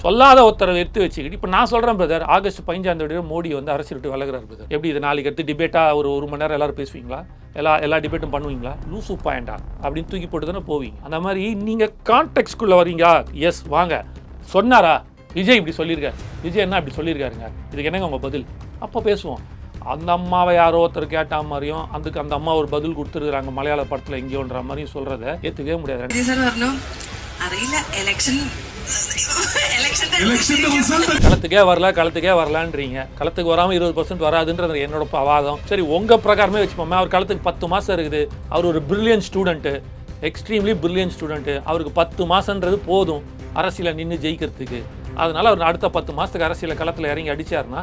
சொல்லாத ஒருத்தரை எடுத்து வச்சுக்கிட்டு இப்போ நான் சொல்கிறேன் பிரதர் ஆகஸ்ட் பதினஞ்சாம் தேதி மோடி வந்து அரசியல் விட்டு விலகிறார் பிரதர் எப்படி இது நாளைக்கு எடுத்து டிபேட்டாக ஒரு ஒரு மணி நேரம் எல்லாரும் பேசுவீங்களா? எல்லா எல்லா டிபேட்டும் பண்ணுவீங்களா? லூசு பாயிண்டா அப்படின்னு தூக்கி போட்டு தானே போவீங்க. அந்த மாதிரி நீங்கள் கான்டெக்ட்ஸ்குள்ளே வரீங்க எஸ் வாங்க. சொன்னாரா? விஜய் இப்படி சொல்லியிருக்காரு. விஜய் என்ன இப்படி சொல்லியிருக்காருங்க? இதுக்கு என்னங்க உங்கள் பதில்? அப்போ பேசுவோம். அந்த அம்மாவை யாரோ ஒருத்தர் கேட்ட மாதிரியும் அதுக்கு அந்த அம்மா ஒரு பதில் கொடுத்துருக்குறாங்க மலையாள படத்தில் எங்கேயோன்ற மாதிரியும் சொல்கிறத ஏற்றுக்கவே முடியாது. அறியில எலெக்ஷன் களத்துக்கே வரல களத்துக்கே வரலான்றீங்க. களத்துக்கு வராமல் இருபது பர்சன்ட் வராதுன்றது என்னோட வாதம். சரி உங்கள் பிரகாரமே வச்சுப்போமே. அவர் களத்துக்கு பத்து மாதம் இருக்குது. அவர் ஒரு brilliant student extremely brilliant student அவருக்கு பத்து மாதன்றது போதும். அரசியலை நின்று ஜெயிக்கிறதுக்கு. அதனால் அவர் அடுத்த பத்து மாதத்துக்கு அரசியல் களத்தில் இறங்கி அடித்தார்னா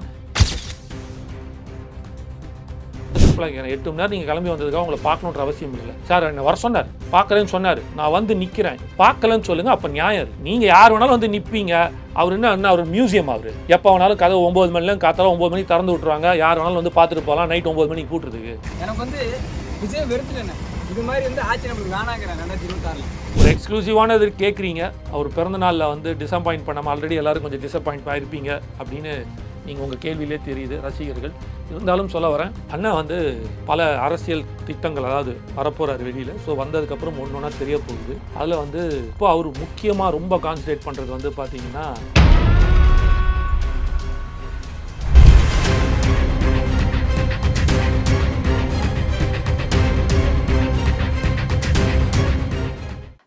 சிம்பிளாக எட்டு மணி நேரம் நீங்கள் கிளம்பி வந்ததுக்காக உங்களை பார்க்கணுன்ற அவசியம் இல்லை சார் என்ன வர சொன்னார். பார்க்கலன்னு சொன்னார். நான் வந்து நிற்கிறேன் பார்க்கலன்னு சொல்லுங்கள் அப்போ நியாயம். நீங்கள் யார் வேணாலும் வந்து நிற்பீங்க அவர் என்ன என்ன அவர் மியூசியம் அவர். எப்போ வேணாலும் கதை ஒம்பது மணிலேருந்து காத்தால ஒம்பது மணிக்கு திறந்து விட்ருவாங்க யார் வேணாலும் வந்து பார்த்துட்டு போகலாம். நைட் ஒம்பது மணிக்கு கூட்டுறதுக்கு. எனக்கு வந்து விஜய் வெறுத்துட்டேன் இது மாதிரி வந்து ஆட்சி நம்மளுக்கு வேணாங்கிறேன் ரெண்டாயிரத்தி இருபத்தாறுல ஒரு எக்ஸ்க்ளூசிவான இது கேட்குறீங்க அவர் பிறந்த நாளில் வந்து டிசப்பாயிண்ட் பண்ணாமல் ஆல்ரெடி எல்லாரும் கொஞ்சம் டிசப்பாயிண்ட் ஆயிருப்பீங்க அப்படின்னு நீங்கள் உங்கள் கேள்வியிலே தெரியுது ரசிகர்கள். இருந்தாலும் சொல்ல வரேன் அண்ணா வந்து பல அரசியல் திட்டங்கள் அதாவது வரப்போகிறார் வெளியில். ஸோ வந்ததுக்கப்புறம் ஒன்று ஒன்றா தெரிய போகுது. அதில் வந்து இப்போ அவர் முக்கியமாக ரொம்ப கான்சன்ட்ரேட் பண்ணுறது வந்து பார்த்தீங்கன்னா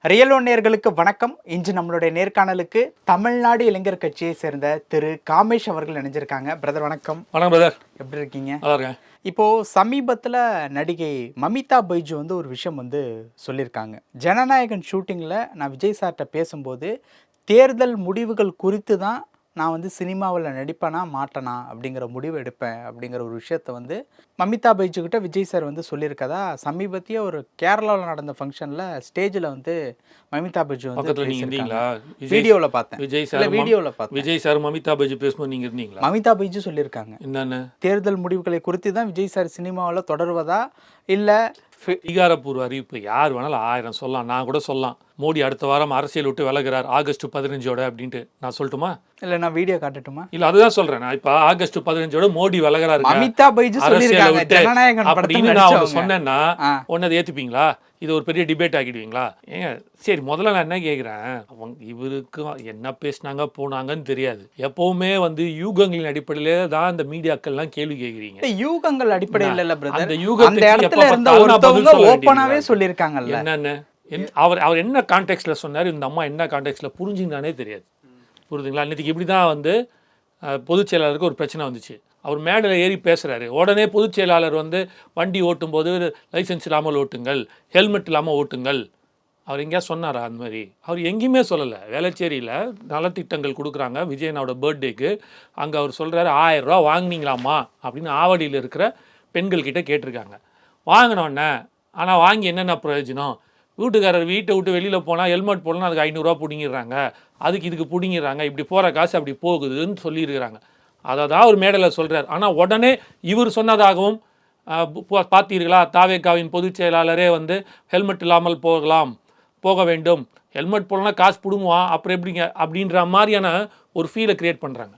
ரியல் ஒன் நேயர்களுக்கு வணக்கம். இன்று நம்மளுடைய நேர்காணலுக்கு தமிழ்நாடு இளைஞர் கட்சியை சேர்ந்த திரு காமேஷ் அவர்கள் இணைஞ்சிருக்காங்க. பிரதர் வணக்கம். வணக்கம் பிரதர். எப்படி இருக்கீங்க? நல்லா இருக்கேன். இப்போ சமீபத்தில் நடிகை மமிதா பைஜு வந்து ஒரு விஷயம் வந்து சொல்லியிருக்காங்க. ஜனநாயகன் ஷூட்டிங்கில் நான் விஜய் சார்கிட்ட பேசும்போது தேர்தல் முடிவுகள் குறித்து தான் நான் வந்து சினிமாவில் நடிப்பேனா மாட்டேனா அப்படிங்கிற முடிவு எடுப்பேன் அப்படிங்கிற ஒரு விஷயத்த வந்து மமிதா பைஜு கிட்ட விஜய் சார் வந்து சொல்லியிருக்கதா? சமீபத்திய ஒரு கேரளாவில் நடந்த ஃபங்க்ஷனில் ஸ்டேஜில் வந்து மமிதா பைஜு வந்து வீடியோவில் பார்த்தேன். விஜய் சார் வீடியோவில் பார்த்தேன். விஜய் சார் மமிதா பஜி பேசும்போது நீங்கள் இருந்தீங்களா? மமிதா பைஜு சொல்லியிருக்காங்க. என்னென்ன? தேர்தல் முடிவுகளை குறித்து தான் விஜய் சார் சினிமாவில் தொடர்வதா? இல்லை அதிகாரப்பூர்வ அறிவிப்பு யார் வேணாலும் ஆயிரம் சொல்லலாம். நான் கூட சொல்லலாம். மோடி அடுத்த வாரம் அரசியல் விட்டு விலகுறார் ஆகஸ்ட் பதினஞ்சோட அப்படின்ட்டு. நான் சொல்லட்டுமா? இல்லை நான் வீடியோ காட்டட்டுமா? இல்ல அதுதான் சொல்றேன். நான் இப்ப ஆகஸ்ட் பதினஞ்சோட மோடி விலகுறாரு மமிதா பைஜு அரசியலை விட்டு அப்படின்னு நான் நடிச்சவங்க. சொன்னேன்னா. உடனே ஏத்துப்பீங்களா? இது ஒரு பெரிய டிபேட் ஆக்கிடுவீங்களா? ஏங்க சரி முதல்ல நான் என்ன கேட்குறேன் அவங்க இவருக்கு என்ன பேசினாங்க போனாங்கன்னு தெரியாது. எப்பவுமே வந்து யூகங்களின் அடிப்படையிலே தான் இந்த மீடியாக்கள்லாம் கேள்வி கேட்குறீங்க யூகங்கள் அடிப்படையில் இல்ல பிரதர் அந்த யூகத்துக்கு அந்த எப்ப பார்த்தாலும் ஓப்பனாவே சொல்லியிருக்காங்கல்ல. என்னென்ன? என்- அவர் அவர் என்ன கான்டெக்ட்டில் சொன்னார் இந்த அம்மா என்ன கான்டெக்ட்டில் புரிஞ்சுங்கனானே தெரியாது. புரியுதுங்களா? இன்னைக்கு இப்படி தான் வந்து பொதுச் செயலாளருக்கு ஒரு பிரச்சனை வந்துச்சு. அவர் மேடையில் ஏறி பேசுகிறாரு உடனே பொதுச் செயலாளர் வந்து வண்டி ஓட்டும்போது லைசன்ஸ் இல்லாமல் ஓட்டுங்கள் ஹெல்மெட் இல்லாமல் ஓட்டுங்கள். அவர் எங்கேயா சொன்னாரா அந்த மாதிரி? அவர் எங்கேயுமே சொல்லலை. வேளச்சேரியில் நலத்திட்டங்கள் கொடுக்குறாங்க விஜயனோட பர்த்டேக்கு அங்கே அவர் சொல்கிறாரு ஆயிரம் ரூபா அப்படின்னு ஆவடியில் இருக்கிற பெண்கள்கிட்ட கேட்டிருக்காங்க. வாங்கினோடனே ஆனால் வாங்கி என்னென்ன பிரயோஜனம்? வீட்டுக்காரர் வீட்டை விட்டு வெளியில் போனால் ஹெல்மெட் போடலாம் அதுக்கு ஐநூறுரூவா பிடிங்கிடுறாங்க. அதுக்கு இதுக்கு பிடிங்கிடுறாங்க. இப்படி போகிற காசு அப்படி போகுதுன்னு சொல்லியிருக்கிறாங்க. அதை தான் அவர் மேடையில் சொல்கிறார் ஆனால் உடனே இவர் சொன்னதாகவும் பார்த்தீர்களா? தாவேக்காவின் பொதுச் செயலாளரே வந்து ஹெல்மெட் இல்லாமல் போகலாம் போக வேண்டும். ஹெல்மெட் போடலாம் காசு பிடுங்குவான். அப்புறம் எப்படிங்க? அப்படின்ற மாதிரியான ஒரு ஃபீலை கிரியேட் பண்ணுறாங்க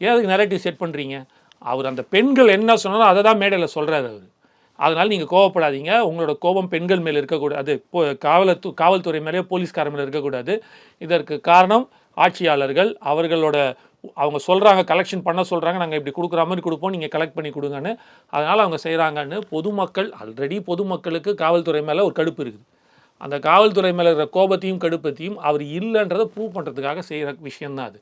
ஏன் அதுக்கு நெரட்டிவ் செட் பண்ணுறீங்க அவர் அந்த பெண்கள் என்ன சொன்னாலும் அதை தான் மேடையில் சொல்கிறார் அவர். அதனால் நீங்கள் கோவப்படாதீங்க. உங்களோட கோபம் பெண்கள் மேலே இருக்கக்கூடாது. போ காவலத்து காவல்துறை மேலே போலீஸ்கார மேலே இருக்கக்கூடாது. இதற்கு காரணம் ஆட்சியாளர்கள். அவர்களோட அவங்க சொல்கிறாங்க கலெக்ஷன் பண்ண சொல்கிறாங்க நாங்கள் இப்படி கொடுக்குற மாதிரி கொடுப்போம். நீங்கள் கலெக்ட் பண்ணி கொடுங்கன்னு. அதனால் அவங்க செய்கிறாங்கன்னு பொதுமக்கள் ஆல்ரெடி பொதுமக்களுக்கு காவல்துறை மேலே ஒரு கடுப்பு இருக்குது. அந்த காவல்துறை மேலே இருக்கிற கோபத்தையும் கடுப்பத்தையும் அவர் இல்லைன்றதை ப்ரூவ் பண்ணுறதுக்காக செய்கிற விஷயம்தான் அது.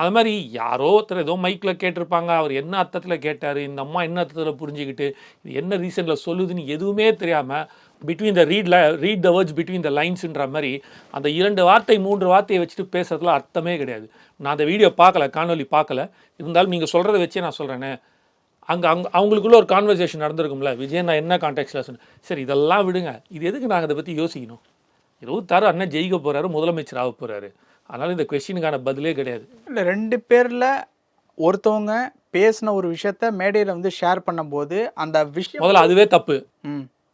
அது மாதிரி யாரோ ஒருத்தர் ஏதோ மைக்கில் கேட்டிருப்பாங்க. அவர் என்ன அர்த்தத்தில் கேட்டார்? இந்த அம்மா என்ன அர்த்தத்தில் புரிஞ்சுக்கிட்டு இது என்ன ரீசனில் சொல்லுதுன்னு எதுவுமே தெரியாமல் between the ரீட்ல read the words between the லைன்ஸுன்ற மாதிரி அந்த இரண்டு வார்த்தை மூன்று வார்த்தையை வச்சுட்டு பேசுறதுல அர்த்தமே கிடையாது. நான் அந்த வீடியோ பார்க்கல காணொலி பார்க்கல. இருந்தாலும் நீங்கள் சொல்கிறத வச்சே நான் சொல்கிறேனே அங்கே அங்கே அவங்களுக்குள்ள ஒரு கான்வர்சேஷன் நடந்திருக்கும்ல. விஜய் நான் என்ன கான்டாக்டில் சொன்னேன் சரி இதெல்லாம் விடுங்க. இது எதுக்கு நாங்கள் அதை பற்றி யோசிக்கணும்? இருபத்தாறு அண்ணன் ஜெயிக்க போகிறாரு முதலமைச்சர் ஆக போகிறாரு அதனால் இந்த கொஸ்டினுக்கான பதிலே கிடையாது. இல்ல ரெண்டு பேர்ல ஒருத்தவங்க பேசின ஒரு விஷயத்த மேடையில வந்து ஷேர் பண்ணும்போது அந்த விஷயம் முதல்ல அதுவே தப்பு.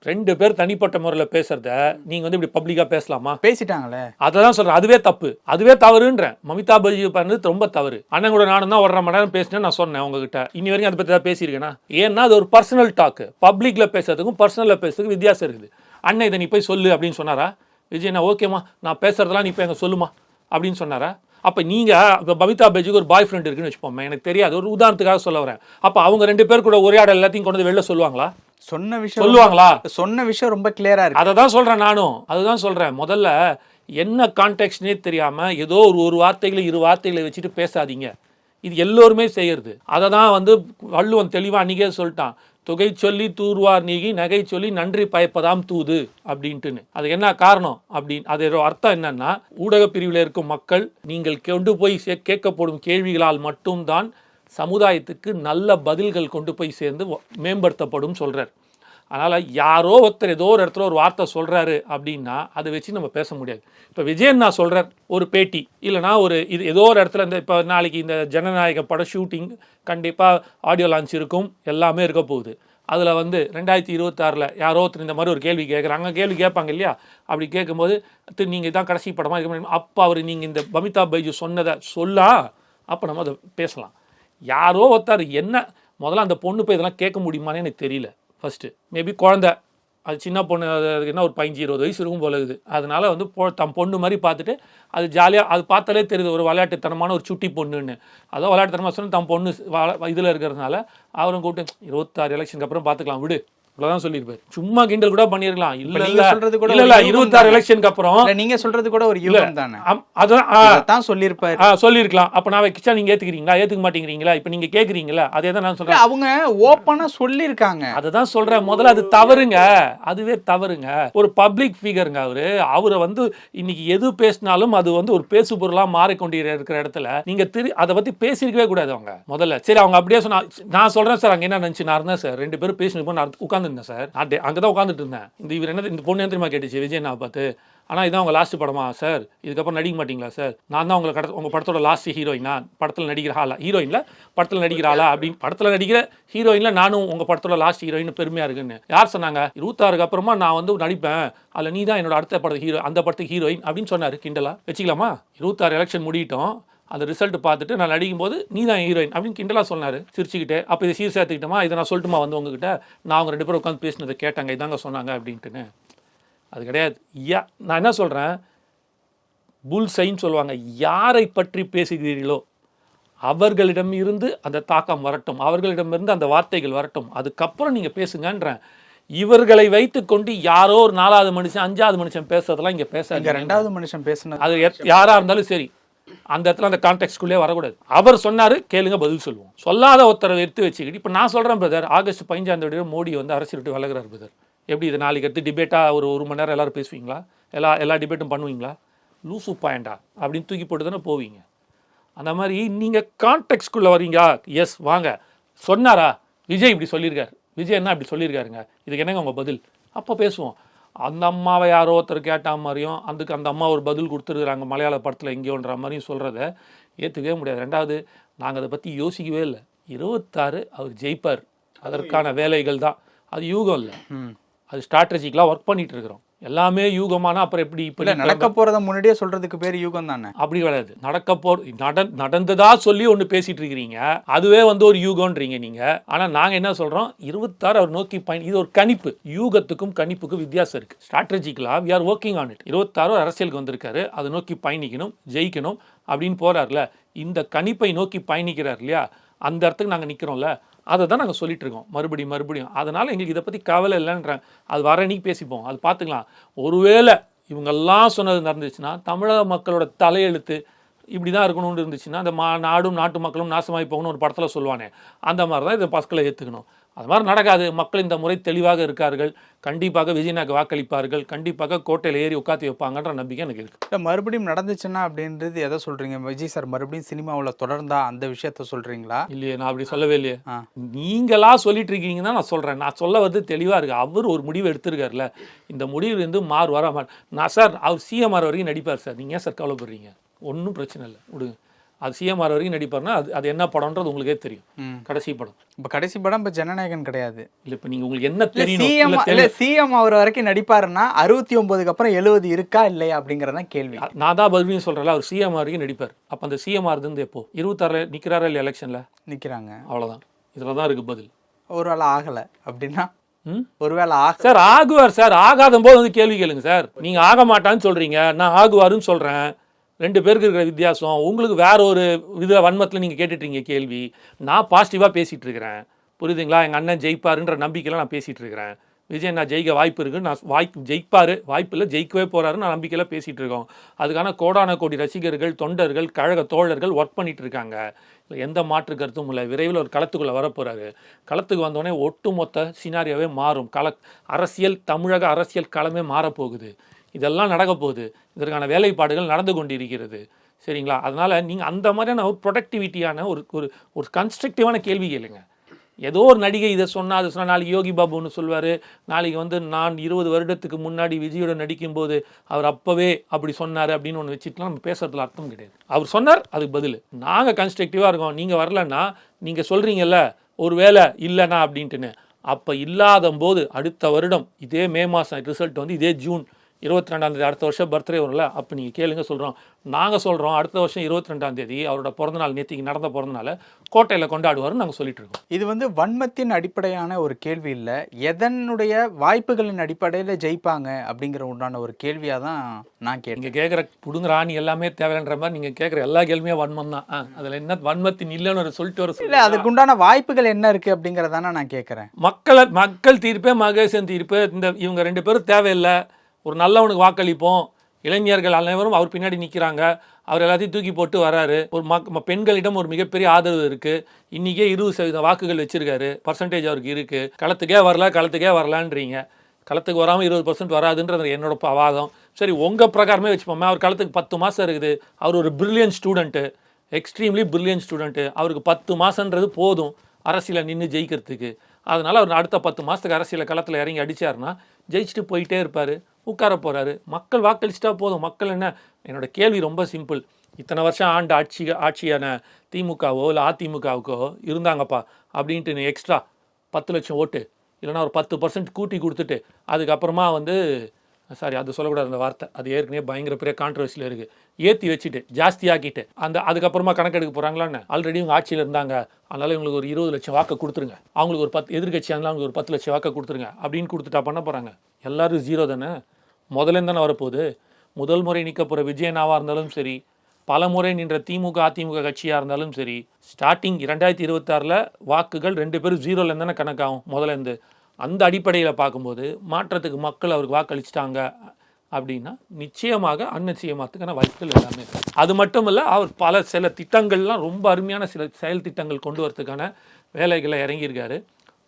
ரெண்டு பேர் தனிப்பட்ட முறையில் பேசுறத நீங்க வந்து இப்படி பப்ளிக்கா பேசலாமா? பேசிட்டாங்களே. அதை தான் சொல்றேன் அதுவே தப்பு. அதுவே தவறுன்றேன். மமிதா பஜி பண்ணது ரொம்ப தவறு. அண்ணன் கூட நானும் தான் ஒரு மணி நேரம் பேசினேன் நான் சொன்னேன் உங்ககிட்ட. இனி வரைக்கும் அதை பற்றி தான் பேசியிருக்கேனா? ஏன்னா அது ஒரு பர்சனல் டாக்கு பப்ளிக்ல பேசுறதுக்கும் பர்சனலில் பேசுறதுக்கும் வித்தியாசம் இருக்குது. அண்ணன் இதை நீ போய் சொல்லு அப்படின்னு சொன்னாரா? விஜய் நான் ஓகேம்மா நான் பேசுறதெல்லாம் நீ இப்போ எங்க சொல்லுமா? அப்படின்னு சொன்னாரா? அப்போ நீங்கள் இப்போ பபிதா பேஜுக்கு ஒரு பாய் ஃப்ரெண்ட் இருக்குன்னு வச்சுப்போம் எனக்கு தெரியாது. ஒரு உதாரணத்துக்காக சொல்ல வரேன். அப்போ அவங்க ரெண்டு பேர் கூட உரையாடல் எல்லாத்தையும் கொண்டு வந்து வெளில சொல்லுவாங்களா? சொன்ன விஷயம் சொல்லுவாங்களா? சொன்ன விஷயம் ரொம்ப கிளியரா இருக்கு. அதை தான் சொல்கிறேன் நானும். அதுதான் சொல்கிறேன் முதல்ல என்ன கான்டெக்ட்னே தெரியாமல் ஏதோ ஒரு ஒரு வார்த்தைகளை இரு வார்த்தைகளை வச்சுட்டு பேசாதீங்க. இது எல்லோருமே செய்யறது. அதை தான் வந்து வள்ளுவன் தெளிவாக அன்றைக்கே சொல்லிட்டான். தொகை சொல்லி தூர்வார் நீகி நகை சொல்லி நன்றி பயப்பதாம் தூது அப்படின்ட்டுன்னு. அது என்ன காரணம் அப்படின்னு அதோட அர்த்தம் என்னன்னா ஊடக பிரிவில் இருக்கும் மக்கள் நீங்கள் கொண்டு போய் சே- கேட்கப்படும் கேள்விகளால் மட்டும்தான் சமுதாயத்துக்கு நல்ல பதில்கள் கொண்டு போய் சேர்ந்து மேம்படுத்தப்படும் சொல்கிறார் அதனால் யாரோ ஒருத்தர் ஏதோ ஒரு இடத்துல ஒரு வார்த்தை சொல்கிறாரு அப்படின்னா அதை வச்சு நம்ம பேச முடியாது. இப்போ விஜயன் நான் சொல்கிறார் ஒரு பேட்டி. இல்லைனா ஒரு இது ஏதோ ஒரு இடத்துல இந்த இப்போ நாளைக்கு இந்த ஜனநாயக பட ஷூட்டிங் கண்டிப்பாக ஆடியோ லான்ச் இருக்கும் எல்லாமே இருக்க போகுது. அதில் வந்து ரெண்டாயிரத்தி இருபத்தாறில் யாரோ ஒருத்தர் இந்த மாதிரி ஒரு கேள்வி கேட்குறாங்க கேள்வி கேட்பாங்க இல்லையா? அப்படி கேட்கும்போது திரு நீங்கள் தான் கடைசி படமாக இருக்க முடியும் அப்போ அவர் நீங்கள் இந்த பமிதா பைஜு சொன்னதை சொல்லா அப்போ நம்ம அதை பேசலாம். யாரோ ஒருத்தர் என்ன முதல்ல அந்த பொண்ணு போய் இதெல்லாம் கேட்க முடியுமான்னு எனக்கு தெரியல. ஃபஸ்ட்டு மேபி குழந்த. அது சின்ன பொண்ணு அது அதுக்கு என்ன ஒரு பதினஞ்சு இருபது வயசு இருக்கும் போல இருக்குது. அதனால் வந்து பொ தம் பொண்ணு மாதிரி பார்த்துட்டு அது ஜாலியாக அது பார்த்தாலே தெரியுது ஒரு விளையாட்டுத்தனமான ஒரு சுட்டி பொண்ணுன்னு. அதான் விளையாட்டுத்தனமாக சொன்னால் தம் பொண்ணு இதில் இருக்கிறதுனால. அவரும் கூப்பிட்டு இருபத்தாறு எலெக்ஷனுக்கு அப்புறம் பார்த்துக்கலாம் விடு. இவ்வளோதான் சொல்லியிருப்பாரு. சும்மா கிண்டல் கூட பண்ணியிருக்கலாம் இல்லை நீங்க இல்லை. சொல்றது கூட இல்லை இருபத்தாறு. எலெக்ஷனுக்கு அப்புறம் நீங்க சொல்றது கூட ஒரு யூகம் தானே. அதான் சொல்லியிருப்பாரு. சொல்லியிருக்கலாம். அப்போ நான் கிச்சா நீங்கள் ஏற்றுக்கிறீங்களா ஏற்றுக்க மாட்டேங்கிறீங்களா? இப்போ நீங்கள் கேட்குறீங்களா அதே தான் நான் இல்ல, சொல்கிறேன் அவங்க ஓப்பனா சொல்லியிருக்காங்க. அதை தான் சொல்கிறேன் முதல்ல அது தவறுங்க. அதுவே தவறுங்க. ஒரு பப்ளிக் ஃபிகருங்க அவரு. அவரை வந்து இன்னைக்கு எது பேசினாலும் அது வந்து ஒரு பேசு பொருளாக மாறிக்கொண்டு இருக்கிற இடத்துல நீங்கள் திரு அதை பற்றி பேசியிருக்கவே கூடாது அவங்க. முதல்ல. சரி அவங்க அப்படியே சொன்னா நான் சொல்கிறேன் சார் அங்கே என்ன நினச்சி நான் இருந்தேன் சார். ரெண்டு பேரும் பேசினப்போ நான் உட்காந்துருந்தேன் சார். நான் அங்கே தான் உட்காந்துட்டு இருந்தேன் இந்த இவர் என்ன இந்த பொண்ணு தெரியுமா கேட்டுச்சு? விஜய் நான் பார்த்து ஆனால் இதான் உங்கள் லாஸ்ட் படமா சார் இதுக்கப்புறம் நடிக்க மாட்டீங்களா சார் நான் தான் உங்களை கட உங்கள் படத்தோட லாஸ்ட் ஹீரோயினா படத்தில் நடிக்கிற ஆளா? ஹீரோயினில் படத்தில் நடிக்கிற ஆளா? அப்படின்னு படத்தில் நடிக்கிற ஹீரோயினில் நானும் உங்கள் படத்தோட லாஸ்ட் ஹீரோயின் பெருமையாக இருக்குன்னு. யார் சொன்னாங்க? இருபத்தாறுக்கு அப்புறமா நான் வந்து நடிப்பேன். அதில் நீ தான் என்னோட அடுத்த படத்து ஹீரோ அந்த படத்துக்கு ஹீரோயின் அப்படின்னு சொன்னார் கிண்டலா. வச்சுக்கலாமா? இருபத்தாறு எலெக்ஷன் முடியிட்டோம். அந்த ரிசல்ட் பார்த்துட்டு நான் நடிக்கும்போது நீ தான் ஹீரோயின் அப்படின்னு கிண்டலாக சொன்னார். சிரிச்சுக்கிட்டே அப்போ இதை சீர் சேர்த்துக்கிட்டோமா இதை நான் சொல்லட்டுமா வந்து உங்ககிட்ட? நான் அவங்க ரெண்டு பேரும் உட்காந்து பேசினதை கேட்டாங்க. இதாங்க சொன்னாங்க அப்படின்ட்டுன்னு. அது கிடையாது. யா நான் என்ன சொல்கிறேன் புல் சைன்னு சொல்லுவாங்க. யாரை பற்றி பேசுகிறீர்களோ அவர்களிடம் இருந்து அந்த தாக்கம் வரட்டும். அவர்களிடமிருந்து அந்த வார்த்தைகள் வரட்டும். அதுக்கப்புறம் நீங்கள் பேசுங்கன்றேன். இவர்களை வைத்துக்கொண்டு யாரோ ஒரு நாலாவது மனுஷன் அஞ்சாவது மனுஷன் பேசுறதெல்லாம் இங்கே பேசாதீங்க. ரெண்டாவது மனுஷன் பேசுனது அது எத்- யாரா இருந்தாலும் சரி. அந்த இடத்துல அந்த கான்டெக்ட்குள்ளே வரக்கூடாது. அவர் சொன்னார் கேளுங்க பதில் சொல்லுவோம். சொல்லாத ஒருத்தரை எடுத்து வச்சுக்கிட்டு இப்போ நான் சொல்கிறேன் பிரதர் ஆகஸ்ட் பதினஞ்சாம் தேதி மோடி வந்து அரசியல் விட்டு விலகுறாரு பிரதர் எப்படி இது நாளைக்கு எடுத்து டிபேட்டாக ஒரு ஒரு மணி நேரம் எல்லோரும் பேசுவீங்களா? எல்லா எல்லா டிபேட்டும் பண்ணுவீங்களா? லூசு பாயிண்டா அப்படின்னு தூக்கி போட்டு தானே போவீங்க. அந்த மாதிரி நீங்கள் கான்டெக்ட்குள்ளே வரீங்களா எஸ் வாங்க. சொன்னாரா? விஜய் இப்படி சொல்லியிருக்காரு. விஜய் என்ன இப்படி சொல்லியிருக்காருங்க? இதுக்கு என்னங்க உங்கள் பதில்? அப்போ பேசுவோம். அந்த அம்மாவை யாரோ ஒருத்தர் கேட்டா மாதிரியும் அதுக்கு அந்த அம்மா ஒரு பதில் கொடுத்துருக்குறாங்க மலையாள படத்தில் எங்கேயோன்ற மாதிரியும் சொல்கிறத ஏற்றுக்கவே முடியாது. ரெண்டாவது நாங்கள் அதை பற்றி யோசிக்கவே இல்லை. இருபத்தாறு அவர் ஜெயிப்பார். அதற்கான வேலைகள் தான். அது யூகம் இல்லை. அது ஸ்ட்ராட்டஜிக்கலாக ஒர்க் பண்ணிட்டு இருக்கிறோம். எல்லாமே யூகமானா அப்புறம் எப்படி இப்படி நடக்க போறத முன்னாடியே சொல்றதுக்கு பேர் யூகம் தானே? அப்படி கிடையாது. நடக்க போ நட நடந்ததா சொல்லி ஒன்று பேசிட்டு இருக்கிறீங்க. அதுவே வந்து ஒரு யூகம்ன்றீங்க நீங்க. ஆனா நாங்க என்ன சொல்றோம்? இருபத்தாறு அவர் நோக்கி பயன் இது ஒரு கணிப்பு. யூகத்துக்கும் கணிப்புக்கும் வித்தியாசம் இருக்கு. ஸ்ட்ராட்டஜிக்கலா we are working on it இருபத்தாறு அரசியலுக்கு வந்திருக்காரு. அதை நோக்கி பயணிக்கணும் ஜெயிக்கணும் அப்படின்னு போறாருல. இந்த கணிப்பை நோக்கி பயணிக்கிறார் இல்லையா? அந்த இடத்துக்கு நாங்கள் நிற்கிறோம்ல அதை தான் நாங்கள் சொல்லிட்டு இருக்கோம் மறுபடியும் மறுபடியும். அதனால் எங்களுக்கு இதை பற்றி கவலை இல்லைன்றேன். அது வர அன்னைக்கு பேசிப்போம். அது பார்த்துக்கலாம். ஒருவேளை இவங்கெல்லாம் சொன்னது நடந்துச்சுன்னா தமிழக மக்களோட தலையெழுத்து இப்படி தான் இருக்கணும்னு இருந்துச்சுன்னா அந்த மா நாடும் நாட்டு மக்களும் நாசமாகி போகணும்னு ஒரு படத்தில் சொல்லுவானே. அந்த மாதிரி தான் இதை பஸ்களை ஏற்றுக்கணும் அது மாதிரி நடக்காது. மக்கள் இந்த முறை தெளிவாக இருக்கார்கள். கண்டிப்பாக விஜயநாயக்கு வாக்களிப்பார்கள். கண்டிப்பாக கோட்டையில் ஏறி உட்காத்தி வைப்பாங்கன்ற நம்பிக்கை எனக்கு இருக்குது மறுபடியும் நடந்துச்சுன்னா அப்படின்றது எதை சொல்றீங்க? விஜய் சார் மறுபடியும் சினிமாவுல தொடர்ந்தா அந்த விஷயத்த சொல்றீங்களா? இல்லையே நான் அப்படி சொல்லவே இல்லையே. நீங்களா சொல்லிட்டு இருக்கீங்கன்னா நான் சொல்றேன். நான் சொல்ல வந்து தெளிவா இருக்கு. அவர் ஒரு முடிவு எடுத்திருக்காருல்ல. இந்த முடிவு வந்து மாறு வர நான் சார் அவர் சிஎம்ஆர் வரைக்கும் நடிப்பார் சார். நீங்க ஏன் சார் கவலைப்படுறீங்க? ஒன்றும் பிரச்சனை இல்லை. விடுங்க. அது சிஎம்ஆர் வரைக்கும் நடிப்பார்னா அது அது என்ன படம்ன்றது உங்களுக்கே தெரியும். கடைசி படம். இப்போ கடைசி படம் இப்போ ஜனநாயகன் கிடையாது. இல்லை இப்போ நீங்கள் உங்களுக்கு என்ன சிஎம் இல்ல சிஎம் அவர் வரைக்கும் நடிப்பாருன்னா அறுபத்தி ஒன்பதுக்கு அப்புறம் எழுபது இருக்கா இல்லையா அப்படிங்கறதான் கேள்வி. நான் தான் பதிலையும் சொல்கிறேன் அவர் சிஎம்ஆர் வரைக்கும் நடிப்பார். அப்போ அந்த சிஎம்ஆர் இருந்து எப்போ? இருபத்தாறில் நிற்கிறாரா இல்லை எலெக்ஷனில்? நிக்கிறாங்க. அவ்வளோதான் இதில் தான் இருக்குது பதில். ஒருவேளை ஆகல அப்படின்னா? ஒருவேளை சார் ஆகுவார் சார். ஆகாத போது வந்து கேள்வி கேளுங்க சார். நீங்க ஆக மாட்டான்னு சொல்றீங்க. நான் ஆகுவாருன்னு சொல்றேன். ரெண்டு பேருக்கு இருக்கிற வித்தியாசம். உங்களுக்கு வேற ஒரு வித வன்மத்தில் நீங்கள் கேட்டுட்ருங்க கேள்வி. நான் பாசிட்டிவாக பேசிகிட்டு இருக்கிறேன். புரியுதுங்களா? எங்கள் அண்ணன் ஜெயிப்பாருன்ற நம்பிக்கையில் நான் பேசிகிட்டு இருக்கிறேன். விஜய் நான் ஜெயிக்க வாய்ப்பு இருக்குன்னு நான் வாய்ப்பு ஜெயிப்பார். வாய்ப்பு இல்லை ஜெயிக்கவே போகிறாருன்னு நான் நம்பிக்கையில் பேசிகிட்டு இருக்கோம். அதுக்கான கோடான கோடி ரசிகர்கள் தொண்டர்கள் கழக தோழர்கள் ஒர்க் பண்ணிகிட்டு இருக்காங்க. இல்லை எந்த மாற்று கருத்தும் இல்லை. விரைவில் ஒரு களத்துக்குள்ளே வரப்போகிறாரு களத்துக்கு வந்தோடனே ஒட்டுமொத்த சினாரியாவே மாறும். கல அரசியல் தமிழக அரசியல் களமே மாறப்போகுது. இதெல்லாம் நடக்க போகுது இதற்கான வேலைப்பாடுகள் நடந்து கொண்டிருக்கிறது. சரிங்களா? அதனால் நீங்கள் அந்த மாதிரியான ஒரு ப்ரொடக்டிவிட்டியான ஒரு ஒரு ஒரு கன்ஸ்ட்ரக்டிவான கேள்வி கேளுங்க. ஏதோ ஒரு நடிகை இதை சொன்னால் அதை சொன்னால் நாளைக்கு யோகி பாபு ஒன்று சொல்வார். நாளைக்கு வந்து நான் இருபது வருடத்துக்கு முன்னாடி விஜயோட நடிக்கும்போது அவர் அப்போவே அப்படி சொன்னார் அப்படின்னு ஒன்று வச்சுட்டுலாம் நம்ம பேசுறதுல அர்த்தம் கிடையாது. அவர் சொன்னார் அதுக்கு பதில். நாங்கள் கன்ஸ்ட்ரக்டிவாக இருக்கோம். நீங்கள் வரலன்னா நீங்கள் சொல்கிறீங்கல்ல ஒரு வேலை இல்லைனா அப்படின்ட்டுன்னு. அப்போ இல்லாத போது அடுத்த வருடம் இதே மே மாதம் ரிசல்ட் வந்து இதே ஜூன் இருபத்தி ரெண்டாம் தேதி அடுத்த வருஷம் பர்த்டே வரும்ல? அப்போ நீங்கள் கேளுங்க சொல்கிறோம் நாங்கள் சொல்கிறோம் அடுத்த வருஷம் இருபத்தி ரெண்டாம் தேதி அவரோட பிறந்தநாள் நேத்திக்கு நடந்த பிறந்தநாள கோட்டையில் கொண்டாடுவாருன்னு நாங்கள் சொல்லிட்டு இருக்கோம் இது வந்து வன்மத்தின் அடிப்படையான ஒரு கேள்வி இல்லை. எதனுடைய வாய்ப்புகளின் அடிப்படையில் ஜெயிப்பாங்க அப்படிங்கிற உண்டான ஒரு கேள்வியாக தான் நான் கேட்டேன். நீங்கள் கேட்குற புடுங்குற ஆணி எல்லாமே தேவைன்ற மாதிரி நீங்கள் கேட்குற எல்லா கேள்வியும் வன்மம் தான். அதில் என்ன வன்மத்தின் இல்லைன்னு ஒரு சொல்லிட்டு வர இல்லை அதுக்கு உண்டான வாய்ப்புகள் என்ன இருக்குது அப்படிங்கிறதானே நான் கேட்குறேன் மக்களை மக்கள் தீர்ப்பே மகேசன் தீர்ப்பு இந்த இவங்க ரெண்டு பேரும் தேவையில்லை. ஒரு நல்லவனுக்கு வாக்களிப்போம். இளைஞர்கள் அனைவரும் அவர் பின்னாடி நிற்கிறாங்க அவர் எல்லாத்தையும் தூக்கி போட்டு வராரு. ஒரு மக் ம- பெண்களிடம் ஒரு மிகப்பெரிய ஆதரவு இருக்குது இன்றைக்கே இருபது சதவீத வாக்குகள் வச்சுருக்காரு. பர்சன்டேஜ் அவருக்கு இருக்குது களத்துக்கே வரல களத்துக்கே வரலான்றீங்க. களத்துக்கு வராமல் இருபது பர்சன்ட் வராதுன்றது என்னோட ப- வாதம். சரி உங்கள் பிரகாரமே வச்சுப்போமே. அவர் களத்துக்கு பத்து மாதம் இருக்குது. அவர் ஒரு brilliant student extremely brilliant student அவருக்கு பத்து மாதன்றது போதும். அரசியலில் நின்று ஜெயிக்கிறதுக்கு. அதனால் அவர் அடுத்த பத்து மாதத்துக்கு அரசியல் களத்தில் இறங்கி அடித்தார்னா ஜெயிச்சுட்டு போயிட்டே இருப்பார். உட்கார போகிறாரு மக்கள் வாக்களிச்சிட்டா போதும். மக்கள் என்ன? என்னோட கேள்வி ரொம்ப சிம்பிள் இத்தனை வருஷம் ஆண்டு ஆட்சி ஆட்சியான திமுகவோ இல்லை அதிமுகவுக்கோ இருந்தாங்கப்பா. அப்படின்ட்டு நீ எக்ஸ்ட்ரா பத்து லட்சம் ஓட்டு. இல்லைன்னா ஒரு பத்து பர்சன்ட் கூட்டி கொடுத்துட்டு அதுக்கப்புறமா வந்து சாரி அது சொல்லக்கூடாது அந்த வார்த்தை. அது ஏற்கனவே பயங்கர பெரிய கான்ட்ரவர்சியில் இருக்குது ஏற்றி வச்சுட்டு ஜாஸ்தியாக்கிட்டு அந்த அதுக்கப்புறமா கணக்கெடுக்க போகிறாங்களான்னு ஆல்ரெடி இவங்க ஆட்சியில் இருந்தாங்க. அதனால் இவங்களுக்கு ஒரு இருபது லட்சம் வாக்கை கொடுத்துருங்க. அவங்களுக்கு ஒரு பத்து எதிர்கட்சி இருந்தாலும் அவங்களுக்கு ஒரு பத்து லட்சம் வாக்கை கொடுத்துருங்க. அப்படின்னு கொடுத்துட்டா பண்ண போகிறாங்க எல்லோரும் ஜீரோ தானே? முதல்ல தானே வரப்போகுது. முதல் முறை நிற்க போகிற விஜயனாவாக இருந்தாலும் சரி பல முறை நின்ற திமுக அதிமுக கட்சியாக இருந்தாலும் சரி ஸ்டார்டிங் இரண்டாயிரத்தி இருபத்தாறில் வாக்குகள் ரெண்டு பேரும் ஜீரோல தானே கணக்காகும் முதலேருந்து அந்த அடிப்படையில் பார்க்கும்போது மாற்றத்துக்கு மக்கள் அவருக்கு வாக்களிச்சிட்டாங்க. அப்படின்னா நிச்சயமாக அந்நிச்சயமாத்துக்கான வாய்ப்புகள் எல்லாமே அது மட்டும் இல்லை அவர் பல சில திட்டங்கள்லாம் ரொம்ப அருமையான சில செயல் திட்டங்கள் கொண்டு வரதுக்கான வேலைகளை இறங்கியிருக்காரு.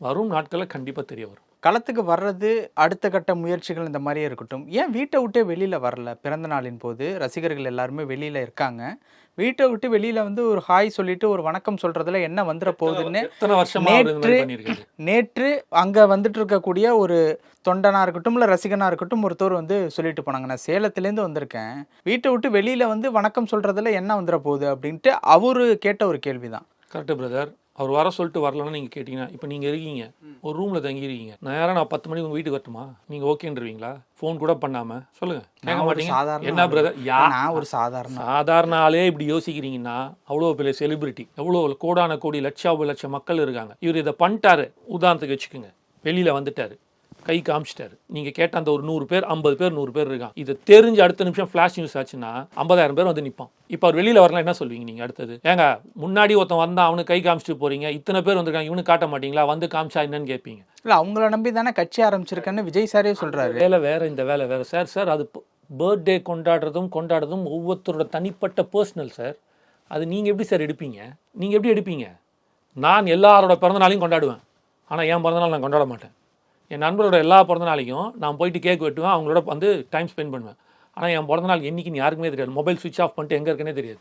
வரும் நாட்களில் கண்டிப்பாக தெரிய வரும். களத்துக்கு வர்றது அடுத்த கட்ட முயற்சிகள் இந்த மாதிரியே இருக்கட்டும். ஏன் வீட்டை விட்டே வெளியில் வரல? பிறந்த நாளின் போது ரசிகர்கள் எல்லாருமே வெளியில் இருக்காங்க. வீட்டை விட்டு வெளியில் வந்து ஒரு ஹாய் சொல்லிட்டு ஒரு வணக்கம் சொல்றதுல என்ன வந்துட போகுதுன்னு நேற்று நேற்று அங்கே வந்துட்டு இருக்கக்கூடிய ஒரு தொண்டனா இருக்கட்டும் இல்லை ரசிகனா இருக்கட்டும் ஒருத்தர் வந்து சொல்லிட்டு போனாங்க. நான் சேலத்துலேருந்து வந்திருக்கேன். வீட்டை விட்டு வெளியில் வந்து வணக்கம் சொல்றதுல என்ன வந்துட போகுது அப்படின்ட்டு அவரு கேட்ட ஒரு கேள்வி தான் கரெக்டு பிரதர். அவர் வர சொல்லிட்டு வரலன்னு நீங்கள் கேட்டிங்கன்னா இப்போ நீங்கள் இருக்கீங்க ஒரு ரூமில் தங்கியிருக்கீங்க. நேரம் நான் பத்து மணிக்கு உங்கள் வீட்டுக்கு வரட்டுமா? நீங்கள் ஓகேன்றீங்களா? ஃபோன் கூட பண்ணாமல் சொல்லுங்கள் கேட்க மாட்டீங்க. என்ன. பிரதர் யா ஒரு சாதாரண சாதாரண ஆளே இப்படி யோசிக்கிறீங்கன்னா அவ்வளோ பெரிய செலிபிரிட்டி எவ்வளோ கோடான கோடி லட்சாப லட்சம் மக்கள் இருக்காங்க. இவர் இதை பண்ணிட்டாரு. உதாரணத்துக்கு வச்சுக்கோங்க. வெளியில் வந்துட்டாரு. கை காமிச்சிட்டாரு. நீங்கள் கேட்ட அந்த ஒரு நூறு பேர் ஐம்பது பேர் நூறு பேர் இருக்கான் இதை தெரிஞ்சு அடுத்த நிமிஷம் ஃப்ளாஷ் நியூஸ் ஆச்சுன்னா ஐம்பதாயிரம் பேர் வந்து நிற்பான் இப்போ அவர் வெளியில் வரலாம் என்ன சொல்வீங்க நீங்கள் அடுத்தது? ஏங்க முன்னாடி ஒருத்தன் வந்தான் அவனுக்கு கை காமிச்சிட்டு போறீங்க. இத்தனை பேர் வந்திருக்காங்க இவனுக்கு காட்ட மாட்டீங்களா? வந்து காமிச்சா என்னன்னு கேட்பீங்க இல்லை அவங்கள நம்பி தானே கட்சி ஆரம்பிச்சிருக்கேன்னு விஜய் சாரே சொல்றாரு. வேலை வேற இந்த வேலை வேற. சார் சார் அது பர்த்டே கொண்டாடுறதும் கொண்டாடுறதும் ஒவ்வொருத்தரோட தனிப்பட்ட பர்சனல் சார். அது நீங்கள் எப்படி சார் எடுப்பீங்க? நீங்கள் எப்படி எடுப்பீங்க? நான் எல்லாரோட பிறந்தநாளையும் கொண்டாடுவேன். ஆனால் என் பிறந்தநாள் நான் கொண்டாட மாட்டேன். என் நண்பரோட எல்லா பிறந்தநாளைக்கும் நான் போயிட்டு கேக் வெட்டுவேன். அவங்களோட வந்து டைம் ஸ்பெண்ட் பண்ணுவேன். ஆனால் என் பிறந்தநாள் என்னைக்குன்னு யாருக்குமே தெரியாது. மொபைல் சுவிட்ச் ஆஃப் பண்ணிட்டு எங்கே இருக்குன்னே தெரியாது.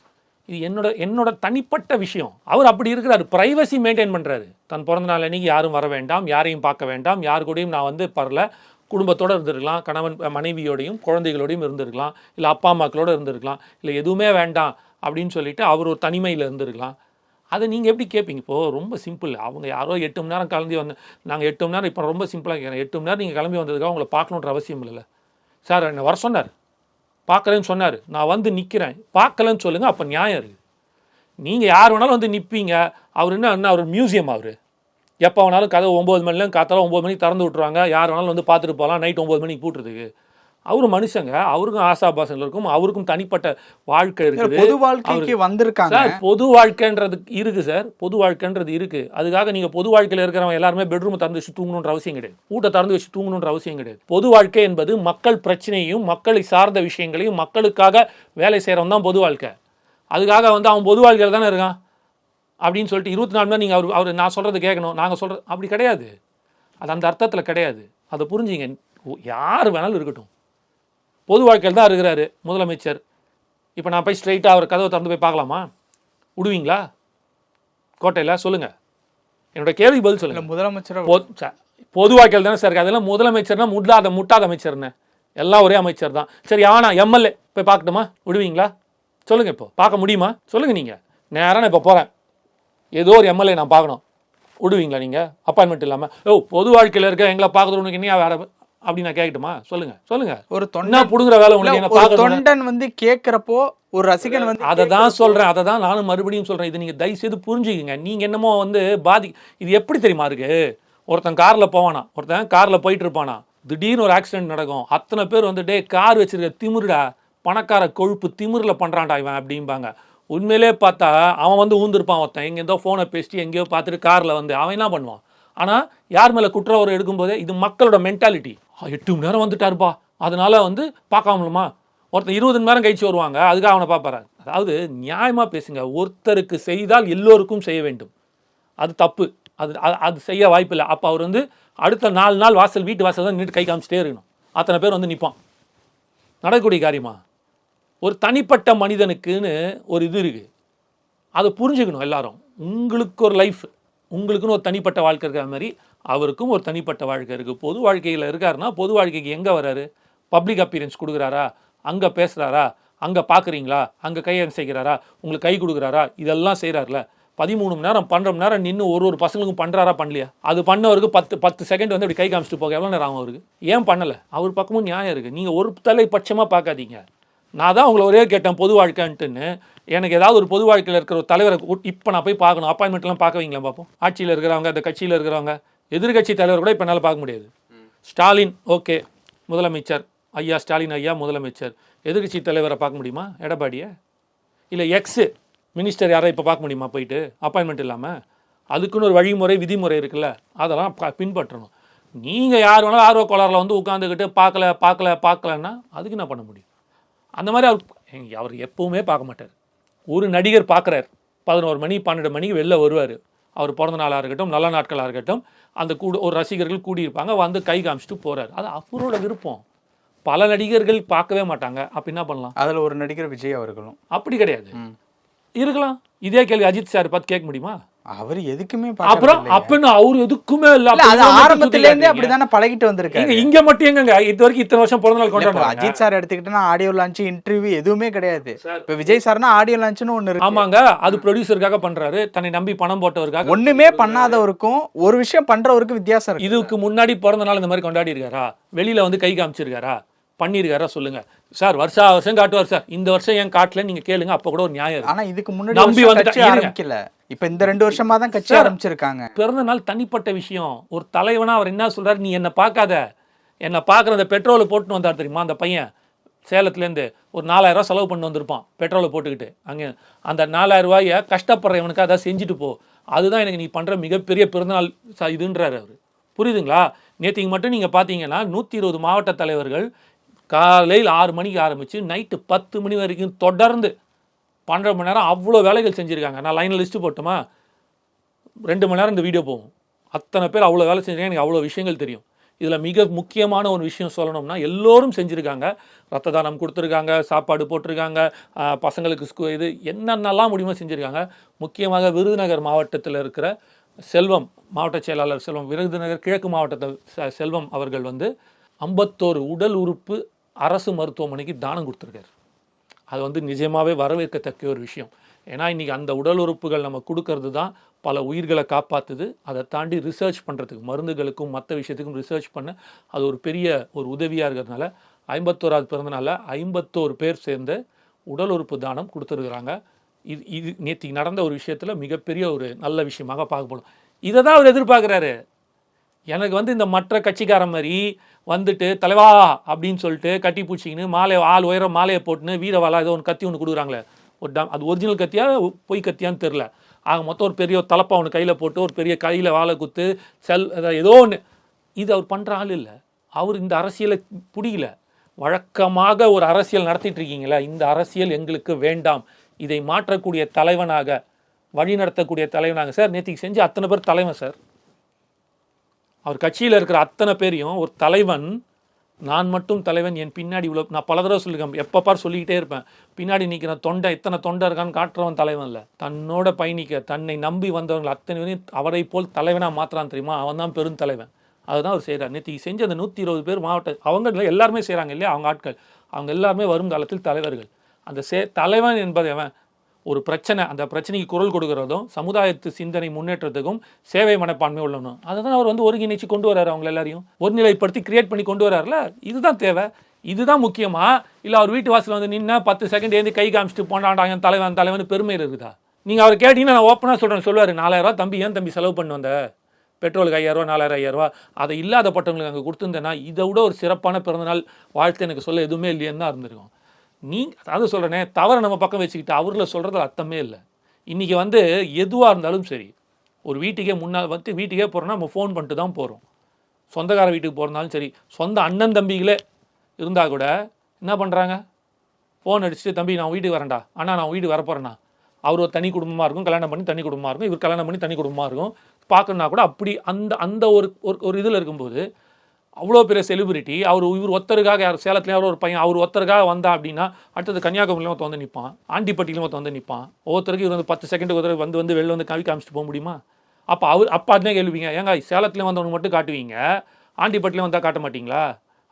இது என்னோட என்னோட தனிப்பட்ட விஷயம். அவர் அப்படி இருக்கிறாரு. ப்ரைவசி மெயின்டைன் பண்ணுறாரு தன் பிறந்த நாள் அன்னைக்கு யாரும் வர வேண்டாம். யாரையும் பார்க்க வேண்டாம். யார் கூடயும் நான் வந்து பரல. குடும்பத்தோடு இருந்திருக்கலாம். கணவன் மனைவியோடையும் குழந்தைகளோடையும் இருந்திருக்கலாம். இல்லை அப்பா அம்மாக்களோட இருந்திருக்கலாம். இல்லை எதுவுமே வேண்டாம் அப்படின்னு சொல்லிட்டு அவர் ஒரு தனிமையில் இருந்திருக்கலாம். அதை நீங்கள் எப்படி கேட்பீங்க இப்போது ரொம்ப சிம்பிள் அவங்க யாரோ எட்டு மணி நேரம் கிளம்பி வந்து நாங்கள் எட்டு மணி நேரம் இப்போ ரொம்ப சிம்பிளாக கேட்குறேன் எட்டு மணி நேரம் நீங்கள் கிளம்பி வந்ததுக்காக உங்களை பார்க்கணுன்ற அவசியம் இல்லைல்ல. சார் என்னை வர சொன்னார். பார்க்கலன்னு சொன்னார். நான் வந்து நிற்கிறேன் பார்க்கலன்னு சொல்லுங்கள் அப்போ நியாயம் இருக்குது நீங்கள் யார் வேணாலும் வந்து நிற்பீங்க அவர் என்ன என்ன அவர் மியூசியம் அவர். எப்போ வேணாலும் கதை ஒம்பது மணிலேருந்து காத்தாலும் ஒம்பது மணிக்கு திறந்து விட்ருவாங்க யார் வேணாலும் வந்து பார்த்துட்டு போகலாம். நைட் ஒம்பது மணிக்கு பூட்டுறதுக்கு. அவர் மனுஷங்க அவருக்கும் ஆசாபாசங்கள் இருக்கும் அவருக்கும் தனிப்பட்ட வாழ்க்கை இருக்குது. பொது வாழ்க்கைக்கு வந்திருக்காங்க. சார் பொது வாழ்க்கைன்றது இருக்கு சார் பொது வாழ்க்கைன்றது இருக்கு. அதுக்காக நீங்க பொது வாழ்க்கையில் இருக்கிறவங்க எல்லாருமே பெட்ரூம் திறந்து வச்சு தூங்கணுன்ற அவசியம் கிடையாது. வீட்டை திறந்து வச்சு தூங்கணுன்ற அவசியம் கிடையாது. பொது வாழ்க்கை என்பது மக்கள் பிரச்சனையும் மக்களை சார்ந்த விஷயங்களையும் மக்களுக்காக வேலை செய்கிறவன் தான் பொது வாழ்க்கை. அதுக்காக வந்து அவன் பொது வாழ்க்கையில் தானே இருக்கான்? அப்படின்னு சொல்லிட்டு இருபத்தி நாலு மணி நீங்கள் அவர் அவர் நான் சொல்கிறது கேட்கணும். நாங்கள் சொல்கிறது அப்படி கிடையாது. அது அந்த அர்த்தத்தில் கிடையாது. அதை புரிஞ்சுங்க. யார் வேணாலும் இருக்கட்டும். பொது வாழ்க்கையில் தான் இருக்கிறாரு முதலமைச்சர். இப்போ நான் போய் ஸ்ட்ரைட்டாக அவர் கதவை திறந்து போய் பார்க்கலாமா? விடுவீங்களா? கோட்டையில் சொல்லுங்கள் என்னோட கேள்வி பதில் சொல்லுங்கள் முதலமைச்சர்? பொது வாழ்க்கையில் தானே சார் அதெல்லாம் முதலமைச்சர்னா முட்டாத முட்டாத அமைச்சர்னு எல்லாம் ஒரே அமைச்சர் தான். சரி ஆனா எம்எல்ஏ போய் பார்க்கட்டுமா? விடுவீங்களா? சொல்லுங்க இப்போ. பார்க்க முடியுமா? சொல்லுங்க நீங்க. நேரா நான் இப்போ போறேன். ஏதோ ஒரு எம்எல்ஏ நான் பார்க்கணும். விடுவீங்களா நீங்க? அப்பாயின்மெண்ட் இல்லாம. ஓ பொது வாழ்க்கையில் இருக்க எங்களை பார்க்கறது உனக்கு என்ன வேற அப்படி நான் கேட்கட்டுமா சொல்லுங்க சொல்லுங்க. ஒரு தொண்டன் புடுங்குற வேலை உங்களுக்கு தொண்டன் வந்து கேக்குறப்போ ஒரு ரசிகன் வந்து அதை தான் சொல்கிறேன் அதை தான் நானும் மறுபடியும் சொல்கிறேன் இது நீங்கள் தயவுசெய்து புரிஞ்சுக்கங்க. நீங்கள் என்னமோ வந்து பாதி இது எப்படி தெரியுமா இருக்கு ஒருத்தன் காரில் போவானா? ஒருத்தன் காரில் போயிட்டு இருப்பானா? திடீர்னு ஒரு ஆக்சிடென்ட் நடக்கும். அத்தனை பேர் வந்து டே கார் வச்சிருக்க திமிருடா. பணக்கார கொழுப்பு திமிரில் பண்ணுறான்டா இவன் அப்படிம்பாங்க. உண்மையிலே பார்த்தா அவன் வந்து ஊந்திருப்பான் ஒருத்தன். எங்கேருந்தோ ஃபோனை பேசிட்டு எங்கேயோ பார்த்துட்டு காரில் வந்து அவன் என்ன பண்ணுவான்? ஆனால் யார் மேலே குற்ற ஒரு எடுக்கும்போதே இது மக்களோட மென்டாலிட்டி எட்டு மணி நேரம் வந்துட்டாருப்பா. அதனால் வந்து பார்க்காமலுமா ஒருத்தர் இருபது மணி நேரம் கழிச்சு வருவாங்க. அதுக்காக அவனை பார்ப்பாரு. அதாவது நியாயமாக பேசுங்க. ஒருத்தருக்கு செய்தால் எல்லோருக்கும் செய்ய வேண்டும். அது தப்பு. அது அது- அது செய்ய வாய்ப்பில்லை. அப்போ அவர் வந்து அடுத்த நாலு நாள் வாசல் வீட்டு வாசல் தான் நின்று கை காமிச்சிட்டே இருக்கணும். அத்தனை பேர் வந்து நிற்பான் நடக்கக்கூடிய காரியமா? ஒரு தனிப்பட்ட மனிதனுக்குன்னு ஒரு இது இருக்குது அதை புரிஞ்சுக்கணும் எல்லாரும். உங்களுக்கு ஒரு லைஃப் உங்களுக்குன்னு ஒரு தனிப்பட்ட வாழ்க்கை இருக்கிற மாதிரி அவருக்கும் ஒரு தனிப்பட்ட வாழ்க்கை இருக்குது பொது வாழ்க்கையில் இருக்காருன்னா பொது வாழ்க்கைக்கு எங்கே வராரு? பப்ளிக் அப்பியரன்ஸ் கொடுக்குறாரா? அங்கே பேசுகிறாரா அங்கே பார்க்குறீங்களா அங்கே கை செய்கிறாரா உங்களுக்கு கை கொடுக்குறாரா? இதெல்லாம் செய்கிறாருல பதிமூணு மணி நேரம் பன்னெண்டு மணி நேரம் நின்று ஒரு ஒரு பசங்களுக்கும் பண்ணுறாரா பண்ணலையா? அது பண்ணவருக்கு பத்து பத்து செகண்ட் வந்து அப்படி கை காமிச்சிட்டு போக. எவ்வளோ நேரம் ஆகும் அவருக்கு? ஏன் பண்ணலை? அவர் பக்கமும் நியாயம் இருக்குது நீங்கள் ஒரு தலைப்பட்சமாக பார்க்காதீங்க. நான் தான் உங்களை ஒரே கேட்டேன் பொது வாழ்க்கைன்ட்டுன்னு. எனக்கு ஏதாவது ஒரு பொது வாழ்க்கையில் இருக்கிற ஒரு தலைவரை இப்போ நான் போய் பார்க்கணும். அப்பாயின்மெண்ட்லாம் பார்க்க வைங்களா பார்ப்போம் ஆட்சியில் இருக்கிறவங்க அந்த கட்சியில் இருக்கிறவங்க எதிர்க்கட்சி தலைவர் கூட இப்போ என்னால் பார்க்க முடியாது. ஸ்டாலின் ஓகே. முதலமைச்சர் ஐயா ஸ்டாலின் ஐயா முதலமைச்சர். எதிர்கட்சி தலைவரை பார்க்க முடியுமா? எடப்பாடியை? இல்லை எக்ஸு மினிஸ்டர் யாரை இப்போ பார்க்க முடியுமா போயிட்டு? அப்பாயின்மெண்ட் இல்லாமல் அதுக்குன்னு ஒரு வழிமுறை விதிமுறை இருக்குல்ல. அதெல்லாம் ப- பின்பற்றணும். நீங்கள் யார் வேணாலும் ஆர்வ கோளாறில் வந்து உட்காந்துக்கிட்டு பார்க்கல பார்க்கல பார்க்கலன்னா அதுக்கு என்ன பண்ண முடியும்? அந்த மாதிரி அவர் அவர் எப்பவுமே பார்க்க மாட்டார். ஒரு நடிகர் பார்க்குறார். பதினோரு மணி பன்னெண்டு மணிக்கு வெளில வருவார். அவர் பிறந்த நாளாக இருக்கட்டும் நல்ல நாட்களாக இருக்கட்டும் அந்த கூடு ஒரு ரசிகர்கள் கூடியிருப்பாங்க வந்து கை காமிச்சிட்டு போகிறார் அது அவரோட விருப்பம். பல நடிகர்கள் பார்க்கவே மாட்டாங்க. அப்போ என்ன பண்ணலாம்? அதுல ஒரு நடிகர் விஜய் அவர்களும். அப்படி கிடையாது. இருக்கலாம். இதே கேள்வி அஜித் சார் பார்த்து கேட்க முடியுமா? அவர் எதுக்குமே அப்புறம் அப்பன்னு அவரு எதுக்குமே இல்ல. ஆரம்பத்துல இருந்தே அப்படிதானே பழகிட்டு வந்திருக்காரு. இங்க மட்டும் எங்கங்க? இது வரைக்கும் இத்தனை வருஷம் பிறந்த நாள் கொண்டாடுறாங்க. அஜித் சார் எடுத்துக்கிட்டோம்னா ஆடியோ லான்ச் இன்டர்வியூ எதுவுமே கிடையாது. இப்ப விஜய் சார்னா ஆடியோ லான்ச்னு ஒண்ணு இருக்கு. ஆமாங்க அது ப்ரொடியூசருக்காக பண்றாரு. தன்னை நம்பி பணம் போட்டவருக்காக. ஒண்ணுமே பண்ணாதவருக்கும் ஒரு விஷயம் பண்றவருக்கு வித்தியாசம் இருக்கு. இதுக்கு முன்னாடி பிறந்த நாள் இந்த மாதிரி கொண்டாடி இருக்காரா வெளியில வந்து கை காமிச்சிருக்காரா? பண்ணியிருக்காரா சொல்லுங்க. சார் வருஷா வருஷம் காட்டுவார் சார். இந்த வருஷம் ஏன் காட்டல நீங்க கேளுங்க அப்ப கூட ஒரு நியாயம் ஆனா இதுக்கு முன்னாடி நம்பி இருங்க. ஆரம்பிக்கல. இப்ப இந்த ரெண்டு வருஷமா தான் கட்சி சார். ஆரம்பிச்சிருக்காங்க. பிறந்த நாள் தனிப்பட்ட விஷயம். ஒரு தலைவனா அவர் என்ன சொல்றாரு? நீ என்னை பார்க்காத. என்னை பார்க்குற அந்த பெட்ரோலை போட்டுன்னு வந்தார் தெரியுமா அந்த பையன்? சேலத்துலேருந்து ஒரு நாலாயிரம் ரூபாய் செலவு பண்ணி வந்திருப்பான் பெட்ரோலை போட்டுக்கிட்டு. அங்கே அந்த நாலாயிரம் ரூபாயை கஷ்டப்படுறவனுக்கு அதை செஞ்சுட்டு போ. அதுதான் எனக்கு நீ பண்ணுற மிகப்பெரிய பிறந்தநாள் ச- இதுன்றாரு அவர். புரியுதுங்களா? நேற்றுக்கு மட்டும் நீங்கள் பார்த்தீங்கன்னா நூற்றி இருபது மாவட்ட தலைவர்கள் காலையில் ஆறு மணிக்கு ஆரம்பித்து நைட்டு பத்து மணி வரைக்கும் தொடர்ந்து பன்னெண்டு மணி நேரம் அவ்வளோ வேலைகள் செஞ்சுருக்காங்க. நான் லைனில் லிஸ்ட்டு போட்டுமா? ரெண்டு மணி நேரம் இந்த வீடியோ போகும். அத்தனை பேர் அவ்வளோ வேலை செஞ்சுருக்காங்க. எனக்கு அவ்வளோ விஷயங்கள் தெரியும். இதில் மிக முக்கியமான ஒரு விஷயம் சொல்லணும்னா எல்லோரும் செஞ்சுருக்காங்க. ரத்த தானம் கொடுத்துருக்காங்க சாப்பாடு போட்டிருக்காங்க பசங்களுக்கு ஸ்கூ இது என்னென்னலாம் முடியுமோ செஞ்சுருக்காங்க. முக்கியமாக விருதுநகர் மாவட்டத்தில் இருக்கிற செல்வம் மாவட்ட செயலாளர் செல்வம் விருதுநகர் கிழக்கு மாவட்டத்தை செல்வம் அவர்கள் வந்து ஐம்பத்தோரு உடல் உறுப்பு அரசு மருத்துவமனைக்கு தானம் கொடுத்துருக்காரு. அது வந்து நிஜமாகவே வரவேற்கத்தக்க ஒரு விஷயம். ஏன்னா இன்றைக்கி அந்த உடல் உறுப்புகள் நம்ம கொடுக்கறது தான் பல உயிர்களை காப்பாற்றுது அதை தாண்டி ரிசர்ச் பண்ணுறதுக்கு மருந்துகளுக்கும் மற்ற விஷயத்துக்கும் ரிசர்ச் பண்ண அது ஒரு பெரிய ஒரு உதவியாக இருக்கிறதுனால ஐம்பத்தோராது பிறந்தனால ஐம்பத்தோரு பேர் சேர்ந்து உடல் உறுப்பு தானம் கொடுத்துருக்குறாங்க. இது இது நேற்று நடந்த ஒரு விஷயத்தில் மிகப்பெரிய ஒரு நல்ல விஷயமாக பார்க்கப்படும் இதை தான் அவர் எதிர்பார்க்குறாரு. எனக்கு வந்து இந்த மற்ற கட்சிக்காரன் மாதிரி வந்துட்டு தலைவா அப்படின்னு சொல்லிட்டு கட்டி பூச்சிக்கின்னு மாலை ஆள் உயரம் மாலையை போட்டுன்னு வீரவாலா ஏதோ ஒன்று கத்தி ஒன்று கொடுக்குறாங்களே. ஒரு டம் அது ஒரிஜினல் கத்தியா பொய் கத்தியான்னு தெரில ஆக மொத்தம் ஒரு பெரிய ஒரு தலப்பா ஒன்று கையில் போட்டு ஒரு பெரிய கையில் வாழை குத்து செல் ஏதோ ஒன்று இது அவர் பண்ணுற ஆள் இல்லை. அவர் இந்த அரசியலை பிடிக்கல. வழக்கமாக ஒரு அரசியல் நடத்திட்டு இருக்கீங்களா இந்த அரசியல் எங்களுக்கு வேண்டாம். இதை மாற்றக்கூடிய தலைவனாக வழி நடத்தக்கூடிய தலைவனாக சார் நேற்றுக்கு செஞ்சு அத்தனை பேர் தலைவன் சார். அவர் கட்சியில் இருக்கிற அத்தனை பேரையும் ஒரு தலைவன் நான் மட்டும் தலைவன் என் பின்னாடி இவ்வளோ நான் பல தடவை சொல்லியிருக்கேன் எப்போ பார் சொல்லிக்கிட்டே இருப்பேன். பின்னாடி நிற்கிற தொண்டை எத்தனை தொண்டை இருக்கான்னு காட்டுறவன் தலைவன் இல்லை. தன்னோட பயணிக்க தன்னை நம்பி வந்தவங்க அத்தனை பேரையும் அவரை போல் தலைவனாக மாத்துறான் தெரியுமா? அவன் தான் பெருந்தலைவன் அதுதான் அவர் செய்கிறார் நேற்று செஞ்ச அந்த நூற்றி இருபது பேர் மாவட்ட அவங்க எல்லாருமே செய்கிறாங்க இல்லையா? அவங்க ஆட்கள். அவங்க எல்லாருமே வருங்காலத்தில் தலைவர்கள். அந்த சே தலைவன் என்பதை அவன் ஒரு பிரச்சனை அந்த பிரச்சனைக்கு குரல் கொடுக்குறதும் சமுதாயத்து சிந்தனை முன்னேற்றத்துக்கும் சேவை மனப்பான்மை உள்ளணும் அதை தான் அவர் வந்து ஒருங்கிணைச்சு கொண்டு வராரு அவங்க எல்லாரையும். ஒருநிலைப்படுத்தி கிரியேட் பண்ணி கொண்டு வராருல இதுதான் தேவை. இதுதான் முக்கியமா? இல்லை அவர் வீட்டு வாசல் வந்து நின்னா பத்து செகண்ட் ஏந்தி கை காமிச்சிட்டு போனாண்டாங்க தலைவன் தலைவன் பெருமை இருக்குதா? நீங்கள் அவர் கேட்டீங்கன்னா நான் ஓப்பனாக சொல்கிறேன் சொல்லுவார் நாலாயிரரூவா தம்பி ஏன் தம்பி செலவு பண்ணு வந்த? பெட்ரோலுக்கு ஐயாயிரரூவா நாலாயிரம் ஐயாயிரரூவா அதை இல்லாதப்பட்டவங்களுக்கு அங்கே கொடுத்துருந்தேன்னா இதை விட ஒரு சிறப்பான பிறந்தநாள் வாழ்த்து எனக்கு சொல்ல எதுவுமே இல்லையேன்னு தான் இருந்திருக்கும். நீ அதாவது சொல்கிறேனே தவறை நம்ம பக்கம் வச்சுக்கிட்டு அவரில் சொல்கிறதுல அர்த்தமே இல்லை. இன்றைக்கி வந்து எதுவாக இருந்தாலும் சரி ஒரு வீட்டுக்கே முன்னால் வந்து வீட்டுக்கே போகிறோன்னா நம்ம ஃபோன் பண்ணிட்டு தான் போகிறோம் சொந்தக்கார வீட்டுக்கு போகிறனாலும் சரி சொந்த அண்ணன் தம்பிகளே இருந்தால் கூட என்ன பண்ணுறாங்க ஃபோன் அடிச்சுட்டு தம்பி நான் வீட்டுக்கு வரேன்டா. அண்ணா நான் வீட்டுக்கு வரப்போகிறேண்ணா அவர் ஒரு தனி குடும்பமாக இருக்கும் கல்யாணம் பண்ணி தனி குடும்பமாக இருக்கும் இவர் கல்யாணம் பண்ணி தனி குடும்பமாக இருக்கும். பார்க்கணுன்னா கூட அப்படி அந்த அந்த ஒரு ஒரு ஒரு இதில் இருக்கும்போது அவ்வளோ பெரிய செலிபிரிட்டி அவர் இவர் ஒருத்தருக்காக யார் சேலத்துல யாரோ ஒரு பையன் அவர் ஒருத்தருக்காக வந்தா அப்படின்னா அடுத்தது கன்னியாகுமரியிலும் ஒருத்தன் வந்து நிற்பான் ஆண்டிப்பட்டியிலும் ஒருத்தன் வந்து நிற்பான் ஒவ்வொருத்தருக்கு இவர் வந்து பத்து செகண்டுக்கு ஒருத்தர் வந்து வந்து வெளில வந்து கவி காமிச்சிட்டு போக முடியுமா? அப்போ அவர் அப்போ அதுதான் கேள்விங்க ஏங்க சேலத்துலேயும் வந்தவனுக்கு மட்டும் காட்டுவீங்க? ஆண்டிப்பட்டிலையும் வந்தால் காட்ட மாட்டீங்களா?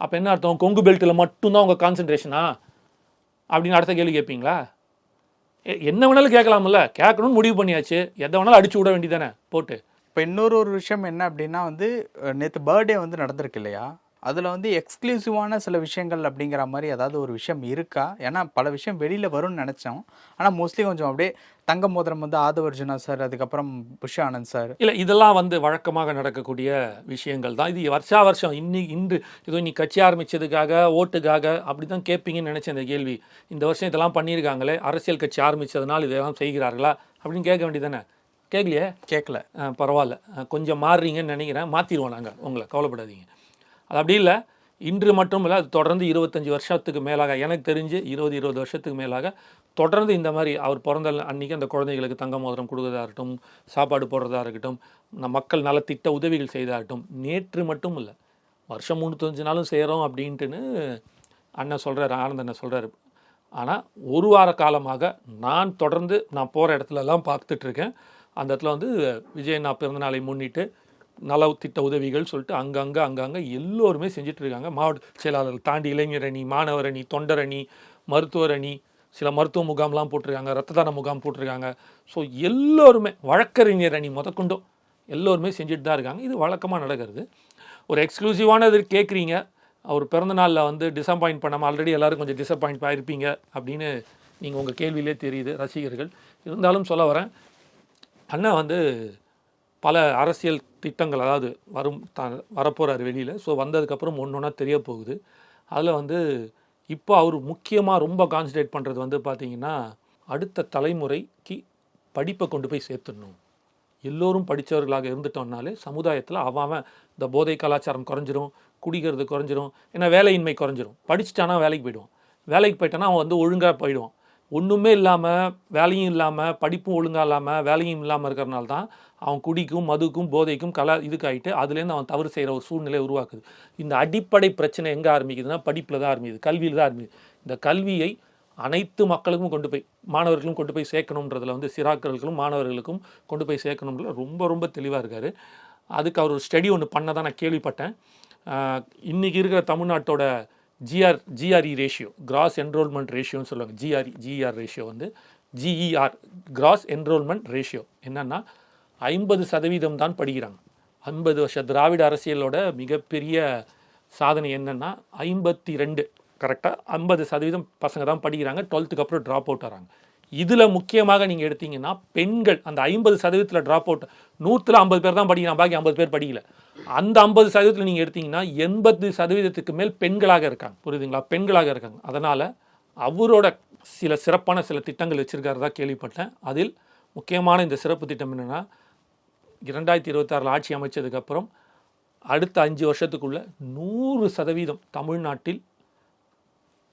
அப்போ என்ன அர்த்தம்? கொங்கு பெல்ட்டில் மட்டும்தான் உங்கள் கான்சன்ட்ரேஷனா அப்படின்னு அடுத்த கேள்வி கேட்பீங்களா? என்ன வேணாலும் கேட்கலாம்ல. கேட்கணும்னு முடிவு பண்ணியாச்சு. எதை வேணாலும் அடிச்சு விட வேண்டியதானே போட்டு. இப்போ இன்னொரு ஒரு விஷயம் என்ன அப்படின்னா வந்து நேற்று பர்த்டே வந்து நடந்திருக்கு இல்லையா? அதில் வந்து எக்ஸ்க்ளூசிவான சில விஷயங்கள் அப்படிங்கிற மாதிரி ஏதாவது ஒரு விஷயம் இருக்கா? ஏன்னா பல விஷயம் வெளியில் வரும்னு நினச்சோம். ஆனால் மோஸ்ட்லி கொஞ்சம் அப்படியே தங்க மோதிரம் வந்து ஆதவர்ஜுனா சார் அதுக்கப்புறம் புஷ் ஆனந்த் சார் இல்லை இதெல்லாம் வந்து வழக்கமாக நடக்கக்கூடிய விஷயங்கள் தான். இது வருஷா வருஷம் இன்னி இன்று இதோ நீ கட்சி ஆரம்பித்ததுக்காக ஓட்டுக்காக அப்படி தான் கேட்பீங்கன்னு நினச்சேன் இந்த கேள்வி. இந்த வருஷம் இதெல்லாம் பண்ணியிருக்காங்களே அரசியல் கட்சி ஆரம்பித்ததுனால் இதெல்லாம் செய்கிறார்களா அப்படின்னு கேட்க வேண்டியதானே கேட்கலையே கேட்கல பரவாயில்ல. கொஞ்சம் மாறுறீங்கன்னு நினைக்கிறேன். மாற்றிடுவோம் நாங்கள் உங்களை. கவலைப்படாதீங்க. அது அப்படி இல்லை. இன்று மட்டும் இல்லை அது தொடர்ந்து இருபத்தஞ்சி வருஷத்துக்கு மேலாக எனக்கு தெரிஞ்சு இருபது இருபது வருஷத்துக்கு மேலாக தொடர்ந்து இந்த மாதிரி அவர் பிறந்த அன்றைக்கி அந்த குழந்தைகளுக்கு தங்க மோதிரம் கொடுக்கறதா இருக்கட்டும் சாப்பாடு போடுறதா இருக்கட்டும் நம் மக்கள் நலத்திட்ட உதவிகள் செய்தாகட்டும் நேற்று மட்டும் இல்லை வருஷம் முந்நூற்றஞ்சு நாளும் செய்கிறோம் அப்படின்ட்டுன்னு அண்ணன் சொல்கிறார் ஆனந்த் அண்ணன் சொல்கிறாரு ஆனால் ஒரு வார காலமாக நான் தொடர்ந்து நான் போகிற இடத்துலலாம் பார்த்துட்ருக்கேன் அந்த இடத்துல வந்து விஜய் நான் பிறந்தநாளை முன்னிட்டு நல திட்ட உதவிகள் சொல்லிட்டு அங்கங்கே அங்கங்கே எல்லோருமே செஞ்சுட்டு இருக்காங்க மாவட்ட செயலாளர்கள் தாண்டி இளைஞர் அணி மாணவர் அணி தொண்டர் அணி மருத்துவர் அணி சில மருத்துவ முகாம்லாம் போட்டிருக்காங்க ரத்த தான முகாம் போட்டிருக்காங்க. ஸோ எல்லோருமே வழக்கறிஞர் அணி முதற்கொண்டும் எல்லோருமே செஞ்சுட்டு தான் இருக்காங்க. இது வழக்கமாக நடக்கிறது. ஒரு எக்ஸ்க்ளூசிவான இது கேட்குறீங்க. அவர் பிறந்த நாளில் வந்து டிசப்பாயிண்ட் பண்ணாமல் ஆல்ரெடி எல்லோரும் கொஞ்சம் டிசப்பாயிண்ட் ஆகிருப்பீங்க அப்படின்னு நீங்கள் உங்கள் கேள்வியிலே தெரியுது ரசிகர்கள். இருந்தாலும் சொல்ல வரேன் அண்ணா வந்து பல அரசியல் திட்டங்கள் அதாவது வரும் த வரப்போகிறார் வெளியில். ஸோ வந்ததுக்கப்புறம் ஒன்று ஒன்றா தெரிய போகுது. அதில் வந்து இப்போ அவர் முக்கியமாக ரொம்ப கான்சன்ட்ரேட் பண்ணுறது வந்து பார்த்திங்கன்னா அடுத்த தலைமுறைக்கு படிப்பை கொண்டு போய் சேர்த்துடணும். எல்லோரும் படித்தவர்களாக இருந்துட்டோம்னாலே சமுதாயத்தில் அவன் அவன் இந்த போதை கலாச்சாரம் குறைஞ்சிரும் குடிக்கிறது குறைஞ்சிரும் ஏன்னா வேலையின்மை குறைஞ்சிரும். படிச்சுட்டானா வேலைக்கு போயிடுவான். வேலைக்கு போயிட்டானா அவன் வந்து ஒழுங்காக போயிடுவான். ஒன்றுமே இல்லாமல் வேலையும் இல்லாமல் படிப்பும் ஒழுங்காக இல்லாமல் வேலையும் இல்லாமல் இருக்கிறனால தான் அவன் குடிக்கும் மதுக்கும் போதைக்கும் கலா இதுக்காயிட்டு அதுலேருந்து அவன் தவறு செய்கிற ஒரு சூழ்நிலை உருவாக்குது. இந்த அடிப்படை பிரச்சனை எங்கே ஆரம்பிக்குதுன்னா படிப்பில் தான் ஆரம்பிக்குது கல்வியில் தான் ஆரம்பிக்குது. இந்த கல்வியை அனைத்து மக்களுக்கும் கொண்டு போய் மாணவர்களும் கொண்டு போய் சேர்க்கணுன்றதில் வந்து சிறாக்களுக்கும் மாணவர்களுக்கும் கொண்டு போய் சேர்க்கணும்ல ரொம்ப ரொம்ப தெளிவாக இருக்கார். அதுக்கு அவர் ஒரு ஸ்டடி ஒன்று பண்ணதான் நான் கேள்விப்பட்டேன். இன்றைக்கி இருக்கிற தமிழ்நாட்டோட GR GRE ratio gross enrolment ரேஷியோன்னு சொல்லுவாங்க. ஜிஆர்இ ஜிஆர் ரேஷியோ வந்து ஜிஇஆர் கிராஸ் என்ரோல்மெண்ட் ரேஷியோ என்னென்னா ஐம்பது சதவீதம் தான் படிக்கிறாங்க. ஐம்பது வருஷ திராவிட அரசியலோட மிகப்பெரிய சாதனை என்னென்னா ஐம்பத்தி ரெண்டு கரெக்டாக ஐம்பது சதவீதம் பசங்க தான் படிக்கிறாங்க. டுவெல்த்துக்கு அப்புறம் ட்ராப் அவுட் வராங்க இதில் முக்கியமாக நீங்கள் எடுத்தீங்கன்னா பெண்கள் அந்த ஐம்பது சதவீதத்தில் ட்ராப் அவுட் நூற்றில் ஐம்பது பேர் தான் படிக்கிறாங்க பாக்கி ஐம்பது பேர் படிக்கல. அந்த ஐம்பது சதவீதத்தில் நீங்கள் எடுத்தீங்கன்னா எண்பது சதவீதத்துக்கு மேல் பெண்களாக இருக்காங்க. புரியுதுங்களா? பெண்களாக இருக்காங்க. அதனால் அவரோட சில சிறப்பான சில திட்டங்கள் வச்சிருக்காருதா கேள்விப்பட்டேன். அதில் முக்கியமான இந்த சிறப்பு திட்டம் என்னென்னா இரண்டாயிரத்தி இருபத்தாறில் ஆட்சி அமைச்சதுக்கப்புறம் அடுத்த அஞ்சு வருஷத்துக்குள்ளே நூறு சதவீதம் தமிழ்நாட்டில்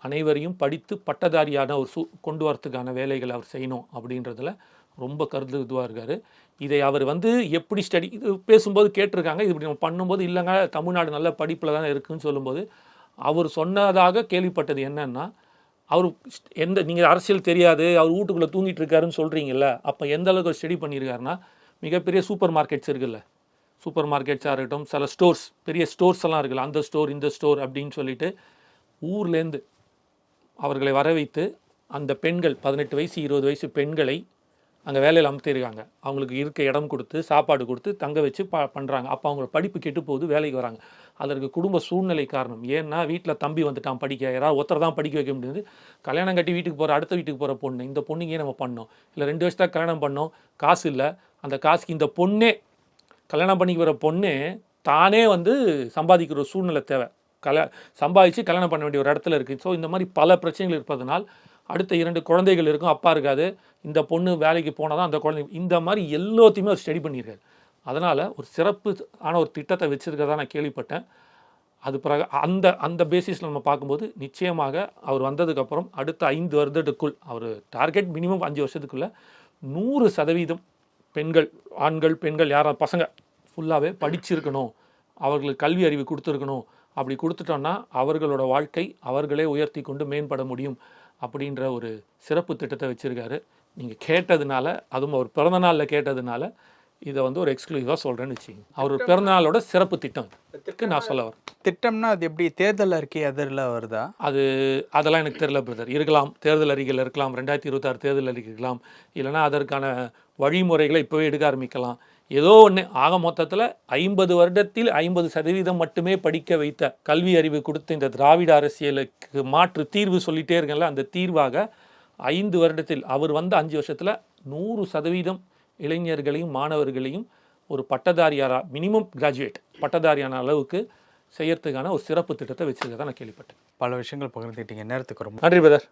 அனைவரையும் படித்து பட்டதாரியான ஒரு சு கொண்டு வரத்துக்கான வேலைகளை அவர் செய்யணும் அப்படின்றதுல ரொம்ப கருத்து இதுவாக இருக்கார். இதை அவர் வந்து எப்படி ஸ்டடி இது பேசும்போது கேட்டிருக்காங்க இது இப்படி நம்ம பண்ணும்போது இல்லைங்க தமிழ்நாடு நல்ல படிப்பில் தான் இருக்குன்னு சொல்லும்போது அவர் சொன்னதாக கேள்விப்பட்டது என்னன்னா அவர் எந்த நீங்கள் அரசியல் தெரியாது அவர் வீட்டுக்குள்ளே தூங்கிட்டு இருக்காருன்னு சொல்கிறீங்கல்ல அப்போ எந்த அளவுக்கு ஸ்டடி பண்ணியிருக்காருன்னா மிகப்பெரிய சூப்பர் மார்க்கெட்ஸ் இருக்குல்ல. சூப்பர் மார்க்கெட்ஸாக இருக்கட்டும் சில ஸ்டோர்ஸ் பெரிய ஸ்டோர்ஸ் எல்லாம் இருக்குல்ல அந்த ஸ்டோர் இந்த ஸ்டோர் அப்படின்னு சொல்லிட்டு ஊர்லேருந்து அவர்களை வர வைத்து அந்த பெண்கள் பதினெட்டு வயசு இருபது வயசு பெண்களை அங்கே வேலையில் அமர்த்திருக்காங்க. அவங்களுக்கு இருக்க இடம் கொடுத்து சாப்பாடு கொடுத்து தங்க வச்சு ப பண்ணுறாங்க அப்போ அவங்களோட படிப்பு கெட்டு போகுது வேலைக்கு வராங்க. அதற்கு குடும்ப சூழ்நிலை காரணம். ஏன்னா வீட்டில் தம்பி வந்துட்டான் படிக்க. யாராவது ஒருத்தர் தான் படிக்க வைக்க முடியாது கல்யாணம் கட்டி வீட்டுக்கு போகிற அடுத்த வீட்டுக்கு போகிற பொண்ணு இந்த பொண்ணுங்க நம்ம பண்ணோம். இல்லை ரெண்டு வருஷத்தான் கல்யாணம் பண்ணோம். காசு இல்லை. அந்த காசுக்கு இந்த பொண்ணே கல்யாணம் பண்ணிக்கு வர பொண்ணு தானே வந்து சம்பாதிக்கிற ஒரு சூழ்நிலை தேவை. கல சம்பாதிச்சு கல்யாணம் பண்ண வேண்டிய ஒரு இடத்துல இருக்குது ஸோ இந்த மாதிரி பல பிரச்சனைகள் இருப்பதனால் அடுத்த இரண்டு குழந்தைகள் இருக்கும். அப்பா இருக்காது. இந்த பொண்ணு வேலைக்கு போனால் தான் அந்த குழந்தை இந்த மாதிரி எல்லாத்தையுமே அவர் ஸ்டடி பண்ணியிருக்காரு அதனால் ஒரு சிறப்பு ஆன ஒரு திட்டத்தை வச்சிருக்கிறதா நான் கேள்விப்பட்டேன். அது பிறகு அந்த அந்த பேசிஸில் நம்ம பார்க்கும்போது நிச்சயமாக அவர் வந்ததுக்கப்புறம் அடுத்த ஐந்து வருடத்துக்குள் அவர் டார்கெட் மினிமம் அஞ்சு வருஷத்துக்குள்ளே நூறு சதவீதம் பெண்கள் ஆண்கள் பெண்கள் யாரும் பசங்க ஃபுல்லாகவே படிச்சிருக்கணும். அவர்களுக்கு கல்வி அறிவு கொடுத்துருக்கணும். அப்படி கொடுத்துட்டோன்னா அவர்களோட வாழ்க்கை அவர்களே உயர்த்தி கொண்டு மேம்பட முடியும் அப்படின்ற ஒரு சிறப்பு திட்டத்தை வச்சுருக்காரு. நீங்கள் கேட்டதுனால அதுவும் அவர் பிறந்த நாளில் கேட்டதுனால இதை வந்து ஒரு எக்ஸ்க்ளூசிவாக சொல்கிறேன்னு வச்சுங்க அவர் பிறந்தநாளோட சிறப்பு திட்டம். இதுக்கு நான் சொல்ல வரேன். திட்டம்னா அது எப்படி? தேர்தல் அறிக்கை அதில் வருதா? அது அதெல்லாம் எனக்கு தெரியல பிரதர் இருக்கலாம். தேர்தல் அறிக்கையில் இருக்கலாம். ரெண்டாயிரத்தி இருபத்தாறு தேர்தல் அறிக்கை இருக்கலாம். இல்லைன்னா அதற்கான வழிமுறைகளை இப்போவே எடுக்க ஆரம்பிக்கலாம். ஏதோ ஒன்று ஆக மொத்தத்தில் ஐம்பது வருடத்தில் ஐம்பது சதவீதம் மட்டுமே படிக்க வைத்த கல்வி அறிவு கொடுத்த இந்த திராவிட அரசியலுக்கு மாற்று தீர்வு சொல்லிட்டே இருக்கல அந்த தீர்வாக ஐந்து வருடத்தில் அவர் வந்த அஞ்சு வருஷத்தில் நூறு சதவீதம் இளைஞர்களையும் மாணவர்களையும் ஒரு பட்டதாரியாரா மினிமம் கிராஜுவேட் பட்டதாரியான அளவுக்கு செய்யறதுக்கான ஒரு சிறப்பு திட்டத்தை வச்சிருக்கதான் நான் கேள்விப்பட்டேன். பல விஷயங்கள் பகிர்ந்துக்கிட்டீங்க. நேரத்துக்கு ரொம்ப நன்றி பிரதர்